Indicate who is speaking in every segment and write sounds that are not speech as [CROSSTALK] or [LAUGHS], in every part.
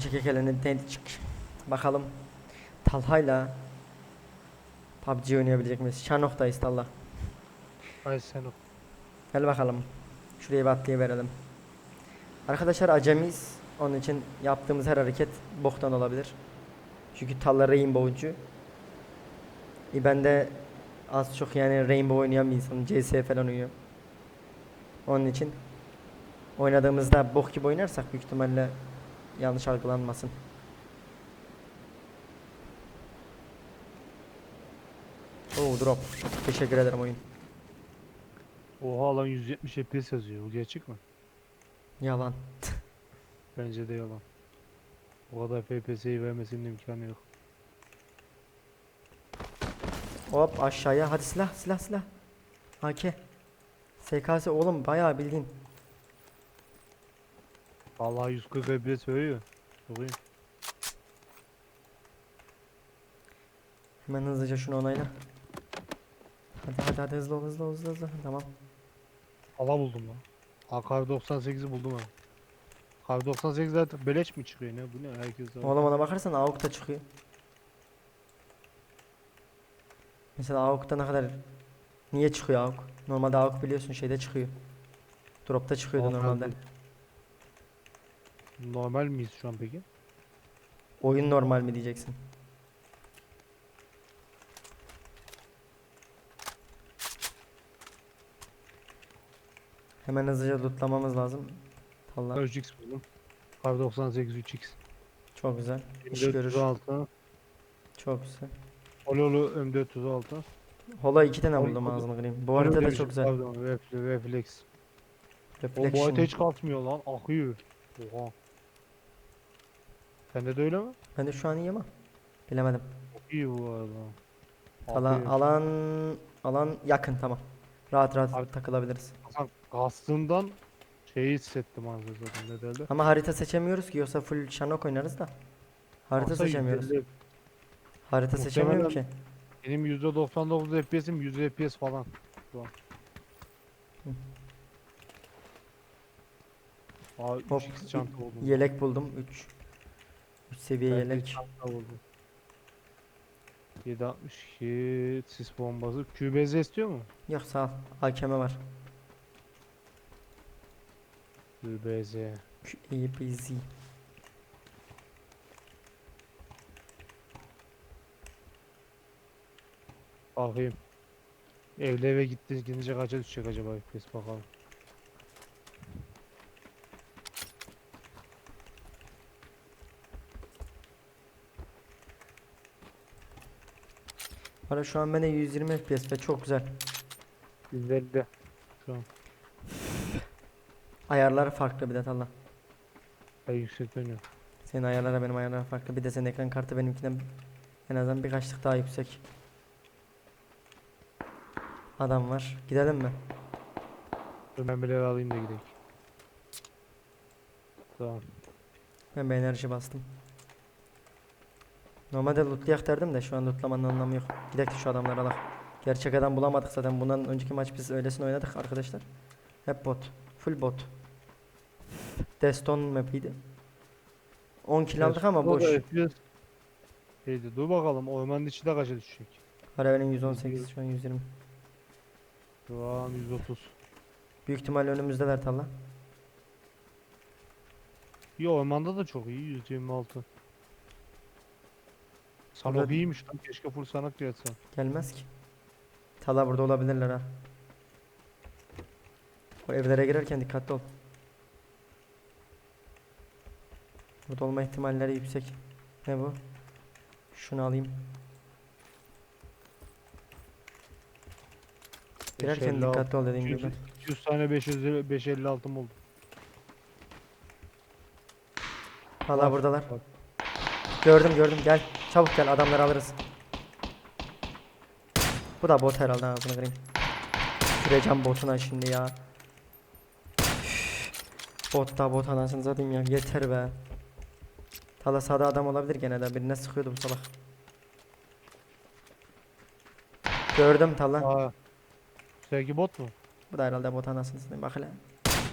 Speaker 1: Çekek elini dentik. Bakalım Talha'yla PUBG oynayabilecek miyiz? Şanok'tayız Talha.
Speaker 2: Ay sen o.
Speaker 1: Gel bakalım. Şuraya bir atlayıverelim. Arkadaşlar acemiyiz. Onun için yaptığımız her hareket boktan olabilir. Çünkü Talha Rainbow'cu. E ben de az çok yani Rainbow oynayan bir insanım. CS falan oynuyorum. Onun için oynadığımızda bok gibi oynarsak büyük ihtimalle yanlış algılanmasın. Oo drop. Teşekkür ederim oyun.
Speaker 2: Oha lan 170 FPS yazıyor. Bu gerçek mi?
Speaker 1: Yalan. [LAUGHS]
Speaker 2: Bence de yalan. O kadar FPS'yi vermesinin imkanı yok.
Speaker 1: Hop aşağıya. Hadi silah silah silah. AK. SKS oğlum bayağı bildiğin.
Speaker 2: Vallahi 140 FPS veriyor. Çok iyi.
Speaker 1: Hemen hızlıca şunu onayla. Hadi hadi hadi hızlı ol hızlı ol hızlı hızlı. Tamam.
Speaker 2: Ala buldum lan. Ha kar 98'i buldum ha. Kar 98 zaten beleş mi çıkıyor ne? Bu ne? Herkes
Speaker 1: Oğlum ona bakarsan AUK da çıkıyor. Mesela AUK'ta ne kadar niye çıkıyor AUK? Normalde AUK biliyorsun şeyde çıkıyor. Drop'ta çıkıyordu
Speaker 2: Normal
Speaker 1: normalde.
Speaker 2: Normal miyiz şu an peki?
Speaker 1: Oyun normal mi diyeceksin? Hemen hızlıca lootlamamız lazım. Allah
Speaker 2: 3x buldum. Kar 98 3x.
Speaker 1: çok güzel. İş
Speaker 2: 406.
Speaker 1: görür. Çok güzel.
Speaker 2: Ololu M406.
Speaker 1: Hola iki tane buldum ağzını kırayım. Bu harita da çok güzel.
Speaker 2: Pardon, refle- refleks. O bu harita hiç kalkmıyor lan. Akıyor. Oha. Sende de öyle mi?
Speaker 1: Ben de şu an iyi ama. Bilemedim.
Speaker 2: İyi bu arada.
Speaker 1: Alan, alan, alan yakın tamam. Rahat rahat
Speaker 2: Abi-
Speaker 1: takılabiliriz.
Speaker 2: Hasan kastığından şeyi hissettim anasını zaten ne derler.
Speaker 1: Ama harita seçemiyoruz ki yoksa full Shanok oynarız da. Harita
Speaker 2: Aslında
Speaker 1: seçemiyoruz.
Speaker 2: yüzde-
Speaker 1: Harita seçemiyorum ki.
Speaker 2: Benim %99 FPS'im 100 FPS falan. Şu an.
Speaker 1: Hı.
Speaker 2: Aa
Speaker 1: Hop,
Speaker 2: 3x çanta buldum.
Speaker 1: Yelek buldum 3. 3 seviye
Speaker 2: Ben
Speaker 1: yelek.
Speaker 2: çanta buldum. 762 sis bombası. QBZ istiyor mu?
Speaker 1: Yok sağ ol. AKM var.
Speaker 2: QBZ.
Speaker 1: Busy.
Speaker 2: Bakayım. Evde eve gitti gidince kaça düşecek acaba FPS bakalım.
Speaker 1: Valla şu an bende 120 FPS ve çok güzel.
Speaker 2: 150'de. Şu an.
Speaker 1: Ayarları farklı bir de Allah.
Speaker 2: Ben yüksek dönüyor.
Speaker 1: Senin ayarlara benim ayarlara farklı. Bir de senin ekran kartı benimkinden en azından birkaç tık daha yüksek. Adam var. Gidelim mi?
Speaker 2: Dur ben bir level alayım da gidelim. Tamam.
Speaker 1: Ben bir enerji bastım. Normalde lootlayak derdim de şu an lootlamanın anlamı yok. Gidelim şu adamlara alak. Gerçek adam bulamadık zaten. Bundan önceki maç biz öylesine oynadık arkadaşlar. Hep bot. Full bot. Deston map'iydi. 10 kill aldık ama boş.
Speaker 2: Şeydi dur bakalım ormanın içinde kaça düşecek.
Speaker 1: Para benim 118 şu an 120.
Speaker 2: Şu an 130.
Speaker 1: Büyük ihtimalle önümüzdeler Talla.
Speaker 2: İyi ormanda da çok iyi 126.
Speaker 1: Burada-
Speaker 2: iyiymiş lan keşke full sanok gelse.
Speaker 1: Gelmez ki. Tala burada olabilirler ha. O evlere girerken dikkatli ol. Burada olma ihtimalleri yüksek. Ne bu? Şunu alayım. Girerken
Speaker 2: 556.
Speaker 1: dikkatli ol dediğim
Speaker 2: 200,
Speaker 1: gibi.
Speaker 2: 200 tane 500 556 oldu.
Speaker 1: Hala buradalar. Gördüm gördüm gel. Çabuk gel adamları alırız. Bu da bot herhalde ağzını kırayım. Süreceğim botuna şimdi ya. Bot da bot anasını satayım ya yeter be. Tala sağda adam olabilir gene de birine sıkıyordu bu salak. Gördüm Tala.
Speaker 2: Aa. Sevgi bot mu?
Speaker 1: Bu da herhalde bot anasını satayım bak hele.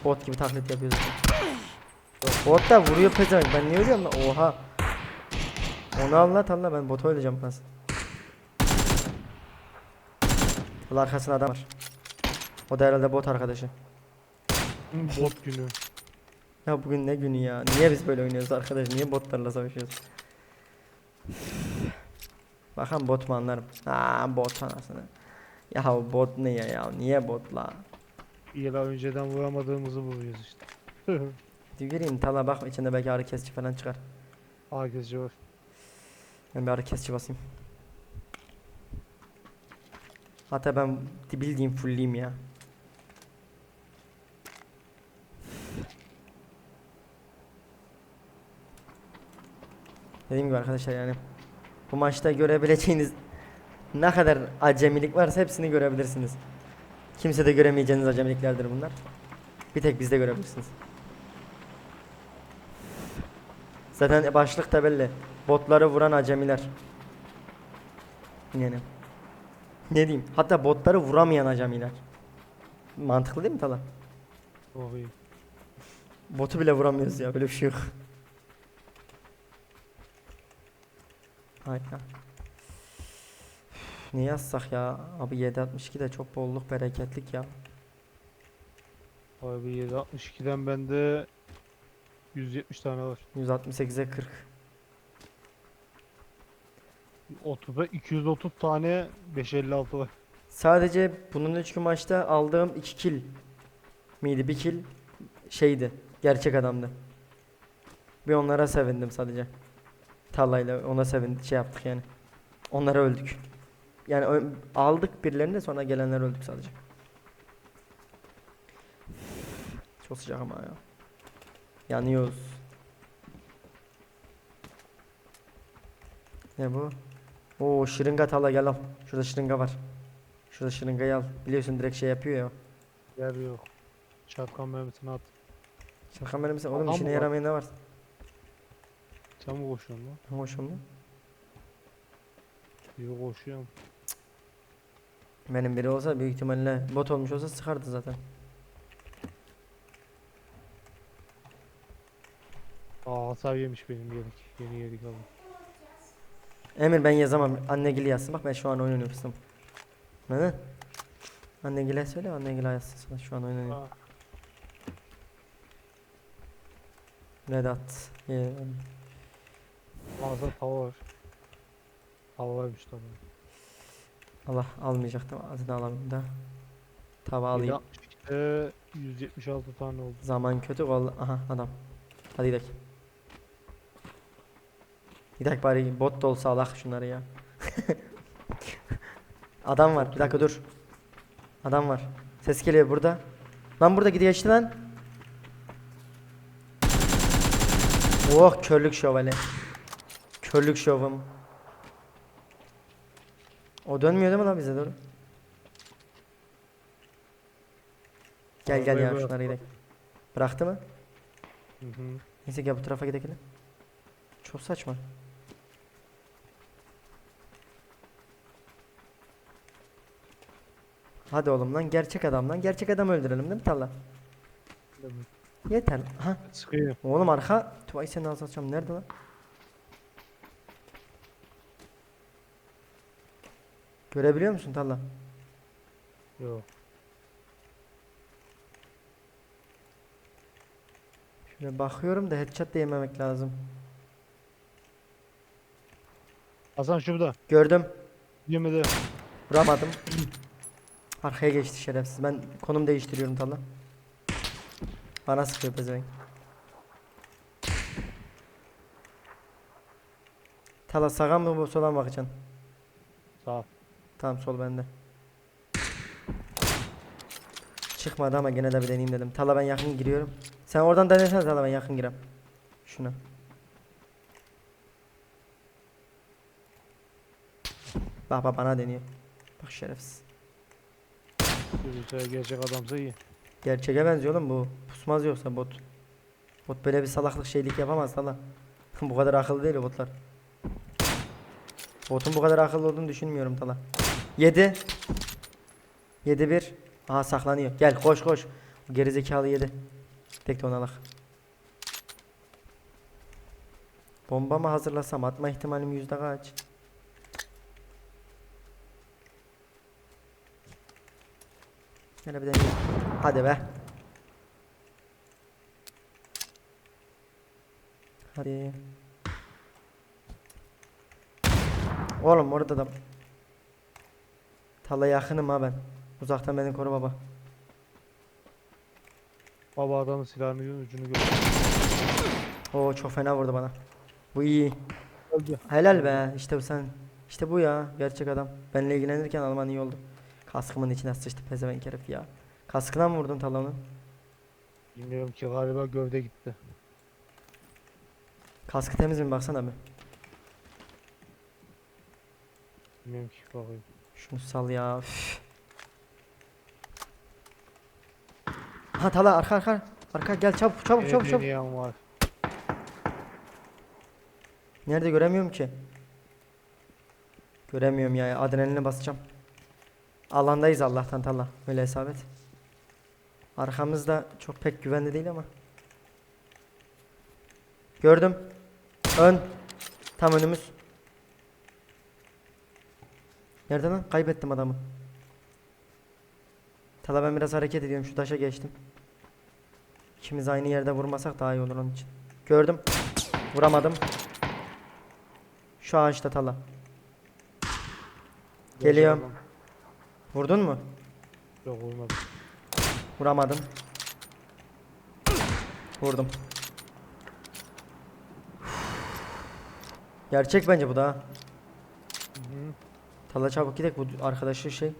Speaker 1: Bot gibi taklit yapıyor zaten.
Speaker 2: Yok
Speaker 1: Bot da vuruyor pezevenk. Ben niye ölüyorum lan? Oha. Onu anlat anla ben bota öleceğim nasıl? Bunun arkasında adam var. O da herhalde bot arkadaşı.
Speaker 2: Bot günü.
Speaker 1: Ya bugün ne günü ya? Niye biz böyle oynuyoruz arkadaş? Niye botlarla savaşıyoruz? Bakalım bot mu anlarım? Ha bot anasını. Ya bot ne ya ya? Niye bot la?
Speaker 2: Yıla önceden vuramadığımızı vuruyoruz işte. [LAUGHS]
Speaker 1: Gireyim tala bak içinde belki ağrı kesici falan çıkar.
Speaker 2: Herkes var.
Speaker 1: Ben bir ağrı kesici basayım. Hatta ben bildiğim fullleyim ya. Dediğim gibi arkadaşlar yani bu maçta görebileceğiniz ne kadar acemilik varsa hepsini görebilirsiniz. Kimse de göremeyeceğiniz acemiliklerdir bunlar. Bir tek bizde görebilirsiniz. Zaten başlıkta belli. Botları vuran acemiler. Yani. Ne diyeyim? Hatta botları vuramayan acemiler. Mantıklı değil mi Tala?
Speaker 2: Çok iyi.
Speaker 1: Botu bile vuramıyoruz ya böyle bir şey yok. Harika. Ne yazsak ya? Abi 762 de çok bolluk bereketlik ya.
Speaker 2: Abi 762'den bende 170 tane var.
Speaker 1: 168'e 40.
Speaker 2: 30'da 230 tane 556 var.
Speaker 1: Sadece bunun 3 gün maçta aldığım 2 kill miydi? 1 kill şeydi. Gerçek adamdı. Bir onlara sevindim sadece. Tallayla ona sevindik şey yaptık yani. Onlara öldük. Yani aldık birilerini de sonra gelenler öldük sadece. Çok sıcak ama ya. Yanıyoruz. Ne bu? Oo şırınga tala gel al. Şurada şırınga var. Şurada şırıngayı al. Biliyorsun direkt şey yapıyor ya.
Speaker 2: Yer yok. Çarpkan mermisini at.
Speaker 1: Şaka benim misin? Oğlum
Speaker 2: Adam
Speaker 1: işine
Speaker 2: mı var?
Speaker 1: yaramayan ne var?
Speaker 2: Sen mi koşuyorsun lan?
Speaker 1: Hoş oldu.
Speaker 2: Yok koşuyorum.
Speaker 1: Benim biri olsa büyük ihtimalle bot olmuş olsa sıkardı zaten.
Speaker 2: Aa hasar yemiş benim yedik. Yeni yedik abi.
Speaker 1: Emir ben yazamam. Annegil yazsın. Bak ben şu an oynuyorum. Neden? Annegil'e söyle Annegil'e yazsın sana şu an oynuyorum. Vedat. Ye-
Speaker 2: Ağzında tava var. Tava varmış tabii.
Speaker 1: Allah almayacaktım. Adını alayım da. Tava alayım.
Speaker 2: 762'de 176 tane oldu.
Speaker 1: Zaman kötü kol. Aha adam. Hadi gidelim. Gidelim bari bot da olsa alak şunları ya. [LAUGHS] Adam var. Bir dakika dur. Adam var. Ses geliyor burada. Lan burada gidiyor işte lan. Oh körlük şövalye. Körlük şovum. O dönmüyor değil mi lan bize doğru? Gel gel ya şunları gidelim. Bıraktı mı?
Speaker 2: Hı hı.
Speaker 1: Neyse gel bu tarafa gidelim. Çok saçma. Hadi oğlum lan gerçek adam lan. Gerçek adam öldürelim değil mi Talla?
Speaker 2: Demek.
Speaker 1: Yeter. Ha.
Speaker 2: Sıkıyor.
Speaker 1: Oğlum arka. Tuvay seni ağzına sıçacağım. Nerede lan? Görebiliyor musun Talla?
Speaker 2: Yok.
Speaker 1: Şöyle bakıyorum da headshot da yememek lazım.
Speaker 2: Hasan şurada.
Speaker 1: Gördüm.
Speaker 2: Yemedi.
Speaker 1: Vuramadım. [CLEARS THROAT] Arkaya geçti şerefsiz. Ben konum değiştiriyorum Talla. Bana sıkıyor pezevenk. Tala sağa mı bu sola mı bakacaksın?
Speaker 2: Sağ.
Speaker 1: Tamam sol bende. Çıkmadı ama gene de bir deneyeyim dedim. Tala ben yakın giriyorum. Sen oradan denesene Tala ben yakın girem. Şuna. Bak bak bana deniyor. Bak şerefsiz.
Speaker 2: Gerçek adamsa iyi.
Speaker 1: Gerçeğe benziyor oğlum bu. Pusmaz yoksa bot. Bot böyle bir salaklık şeylik yapamaz hala. [LAUGHS] bu kadar akıllı değil botlar. Botun bu kadar akıllı olduğunu düşünmüyorum Tala. 7 7 1 Aha saklanıyor. Gel koş koş. Gerizekalı 7. Tek de ona alak. Bomba mı hazırlasam atma ihtimalim yüzde kaç? Hele bir deneyeyim. Hadi be. Hadi. Oğlum orada da. Tala yakınım ha ben. Uzaktan beni koru baba.
Speaker 2: Baba adamın silahını ucunu gördüm.
Speaker 1: Oo çok fena vurdu bana. Bu iyi.
Speaker 2: Öldü.
Speaker 1: Helal be. İşte bu sen. İşte bu ya. Gerçek adam. Benimle ilgilenirken Alman iyi oldu. Kaskımın içine sıçtı pezevenk herif ya. Kaskına mı vurdun talonu?
Speaker 2: Bilmiyorum ki galiba gövde gitti.
Speaker 1: Kaskı temiz mi baksana bir.
Speaker 2: Bilmiyorum ki bakayım.
Speaker 1: Şunu sal ya. üf. Ha Tala arka arka. Arka gel çabuk çabuk çabuk çabuk.
Speaker 2: deneyen var.
Speaker 1: Nerede göremiyorum ki. Göremiyorum ya. Adrenaline basacağım. Alandayız Allah'tan Tala. Öyle hesap et. Arkamızda çok pek güvenli değil ama. Gördüm. Ön. Tam önümüz. Nerede lan? Kaybettim adamı. Tala ben biraz hareket ediyorum. Şu taşa geçtim. İkimiz aynı yerde vurmasak daha iyi olur onun için. Gördüm. Vuramadım. Şu ağaçta Tala. Geliyorum. Vurdun mu?
Speaker 2: Yok olmadı.
Speaker 1: Vuramadım. Vurdum. Gerçek bence bu da.
Speaker 2: Hı hı.
Speaker 1: Tala çabuk gidek bu arkadaşı şey.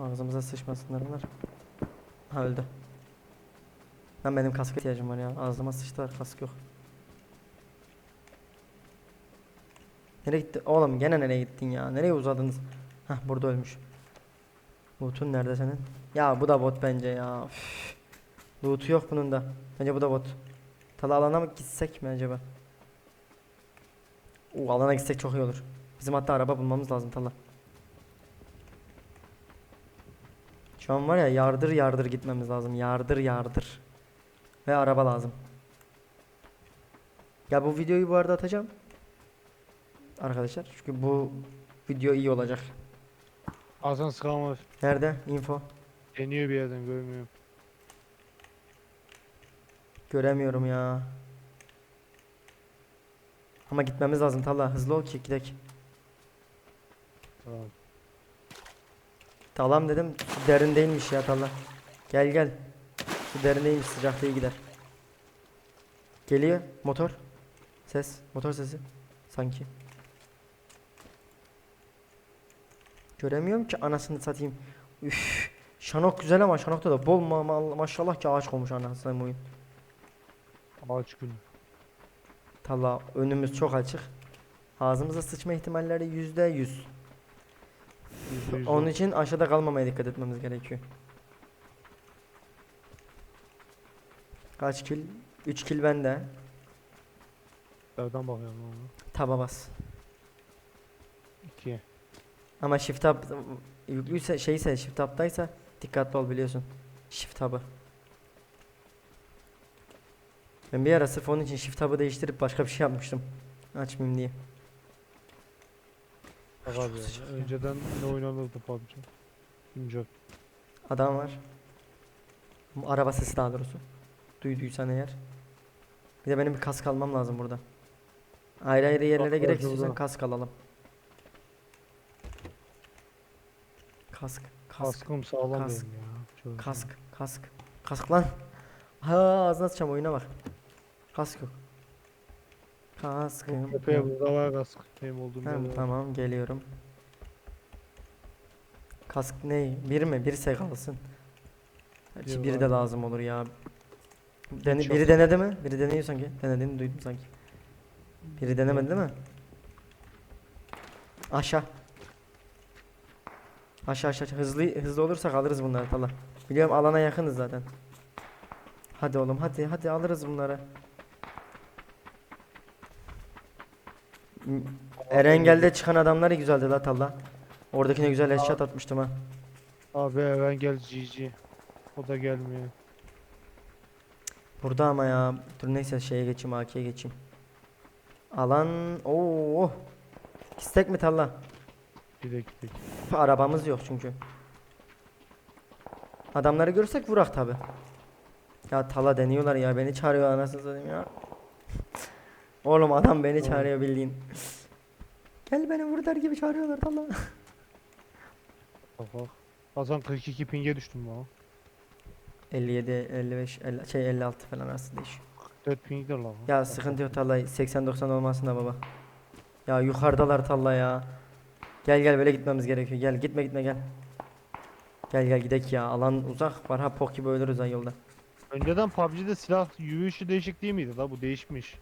Speaker 1: Ağzımıza sıçmasınlar bunlar. Ha öldü. Ben benim kaska ihtiyacım var ya. Ağzıma sıçtılar kask yok. Nereye gitti? Oğlum gene nereye gittin ya? Nereye uzadınız? Hah burada ölmüş. Loot'un nerede senin? Ya bu da bot bence ya. Üf. Loot'u yok bunun da. Bence bu da bot. Tala alana mı gitsek mi acaba? Oo, alana gitsek çok iyi olur. Bizim hatta araba bulmamız lazım Tala. Şu an var ya yardır yardır gitmemiz lazım. Yardır yardır. Ve araba lazım. Ya bu videoyu bu arada atacağım. Arkadaşlar çünkü bu video iyi olacak.
Speaker 2: Hasan sıkan var.
Speaker 1: Nerede? Info.
Speaker 2: Deniyor bir yerden görmüyorum.
Speaker 1: Göremiyorum ya. Ama gitmemiz lazım Tala. Hızlı ol ki gidek.
Speaker 2: Tamam.
Speaker 1: Talam dedim. Su derin değilmiş ya Tala. Gel gel. Su derin değilmiş sıcakta iyi gider. Geliyor motor. Ses. Motor sesi. Sanki. Göremiyorum ki anasını satayım. Üf. Şanok güzel ama Şanok'ta da bol ma ma- maşallah ki ağaç olmuş anasını oyun.
Speaker 2: Ağaç günü.
Speaker 1: Tala önümüz çok açık. Ağzımıza sıçma ihtimalleri yüzde yüz. Onun için aşağıda kalmamaya dikkat etmemiz gerekiyor. Kaç kill? 3 kill bende.
Speaker 2: Nereden bakıyorum ona?
Speaker 1: Taba bas. Ama shift tab yüklüyse şeyse shift tab'daysa dikkatli ol biliyorsun. Shift tab'ı. Ben bir ara sırf onun için shift tab'ı değiştirip başka bir şey yapmıştım. Açmayayım diye.
Speaker 2: Bak abi. Önceden ne oynanırdı PUBG? Bilmiyorum.
Speaker 1: Adam var. Bu Araba sesi daha doğrusu. Duyduysan eğer. Bir de benim bir kask almam lazım burada. Ayrı ayrı yerlere
Speaker 2: Bak,
Speaker 1: girek istiyorsan kask alalım. Kask, kask,
Speaker 2: Kaskım sağlam
Speaker 1: kask,
Speaker 2: benim ya. Şöyle
Speaker 1: kask, kask. Kask lan. Ha ağzına sıçacağım oyuna bak. Kask yok. Kaskım. Yok.
Speaker 2: burada var kask. Benim olduğum
Speaker 1: Ha,
Speaker 2: yerde
Speaker 1: tamam geliyorum. Kask ne? Bir mi? Bir ise kalsın. Gerçi
Speaker 2: Bir
Speaker 1: biri de lazım olur ya. Dene,
Speaker 2: Hiç
Speaker 1: biri
Speaker 2: yok.
Speaker 1: denedi mi? Biri deniyor sanki. Denediğini duydum sanki. Biri denemedi değil mi? Aşağı. Aşağı aşağı. Hızlı hızlı olursak alırız bunları Tala. Biliyorum alana yakınız zaten. Hadi oğlum hadi hadi alırız bunları. Erengel'de çıkan adamlar güzeldi la Talla. Oradakine güzel headshot atmıştım ha.
Speaker 2: Abi ben gel GG. O da gelmiyor.
Speaker 1: Burada ama ya. Dur neyse şeye geçeyim AK'ye geçeyim. Alan oo. İstek mi talla?
Speaker 2: Gidek gidek.
Speaker 1: Arabamız yok çünkü. Adamları görsek vurak tabi. Ya tala deniyorlar ya beni çağırıyor anasını satayım ya. [LAUGHS] Oğlum adam beni çağırıyor bildiğin. Gel beni vur der gibi çağırıyorlar tala.
Speaker 2: Bak bak. Hasan 42 pinge düştüm lan.
Speaker 1: 57, 55, 50, şey 56 falan arası değişiyor.
Speaker 2: 4 pingdir lan.
Speaker 1: Ya sıkıntı yok talla 80-90 olmasın da baba. Ya yukarıdalar talla ya. Gel gel böyle gitmemiz gerekiyor. Gel gitme gitme gel. Gel gel gidek ya. Alan uzak var ha pok gibi ölürüz ha yolda.
Speaker 2: Önceden PUBG'de silah yürüyüşü değişik değil miydi la bu değişmiş.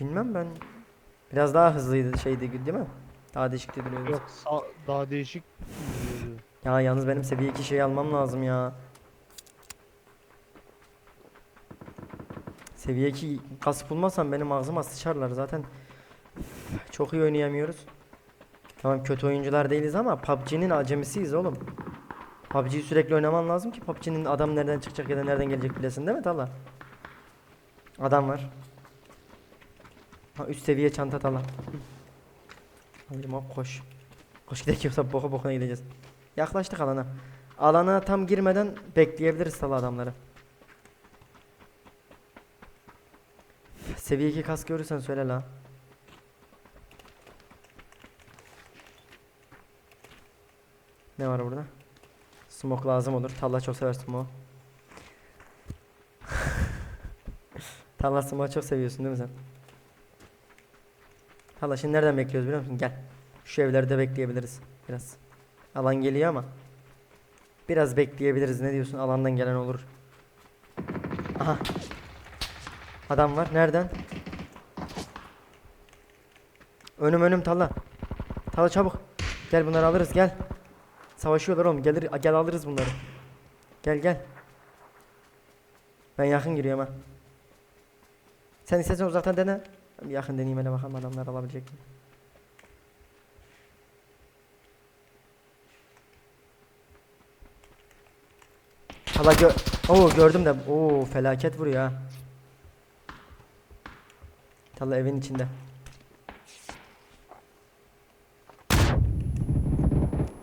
Speaker 1: Bilmem ben. Biraz daha hızlıydı şeydi değil mi? Daha değişikti duruyordu.
Speaker 2: Yok sağ, daha değişik.
Speaker 1: Ya yalnız benim seviye 2 şeyi almam lazım ya. Seviye 2 kasıp bulmazsam benim ağzıma sıçarlar zaten. Çok iyi oynayamıyoruz. Tamam kötü oyuncular değiliz ama PUBG'nin acemisiyiz oğlum. PUBG'yi sürekli oynaman lazım ki PUBG'nin adam nereden çıkacak ya da nereden gelecek bilesin değil mi Talla? Adam var. Ha üst seviye çanta Talla. Alayım hop koş. Koş gidelim yoksa boka bokuna gideceğiz. Yaklaştık alana. Alana tam girmeden bekleyebiliriz Talla adamları. Seviye 2 kask görürsen söyle la. Ne var burada? Smoke lazım olur. Talla çok sever smoke. [LAUGHS] Talla smoke çok seviyorsun değil mi sen? Talla şimdi nereden bekliyoruz biliyor musun? Gel. Şu evlerde bekleyebiliriz biraz. Alan geliyor ama. Biraz bekleyebiliriz. Ne diyorsun? Alandan gelen olur. Aha. Adam var. Nereden? Önüm önüm Talla. Talla çabuk. Gel bunları alırız gel. Savaşıyorlar oğlum. Gelir gel alırız bunları. Gel gel. Ben yakın giriyorum ha. Sen istersen uzaktan dene. Yakın deneyeyim hele bakalım adamlar alabilecek mi? Hala gö Oo gördüm de. Oo felaket vuruyor ha. Talla evin içinde.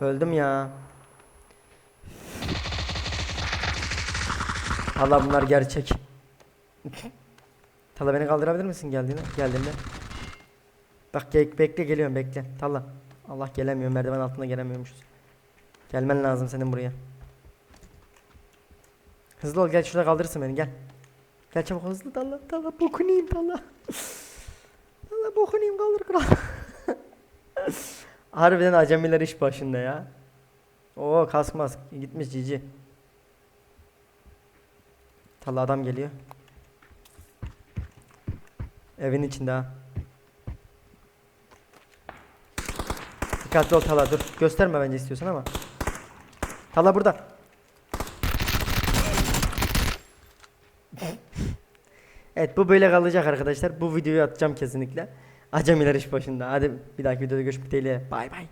Speaker 1: Öldüm ya. Allah bunlar gerçek. Talla beni kaldırabilir misin geldiğinde? Geldiğinde. Bak ge- bekle geliyorum bekle. Talla. Allah gelemiyor merdiven altında gelemiyormuşuz. Gelmen lazım senin buraya. Hızlı ol gel şurada kaldırırsın beni gel. Gel çabuk hızlı Talla. Talla bokunayım Talla. Talla bokunayım kaldır kral. Harbiden acemiler iş başında ya. Oo kaskmaz gitmiş cici. Talla adam geliyor. Evin içinde ha. Dikkatli ol Tala dur. Gösterme bence istiyorsan ama. Tala burada. [LAUGHS] Evet bu böyle kalacak arkadaşlar. Bu videoyu atacağım kesinlikle. Acemiler iş başında. Hadi bir dahaki videoda görüşmek dileğiyle. Bay bay.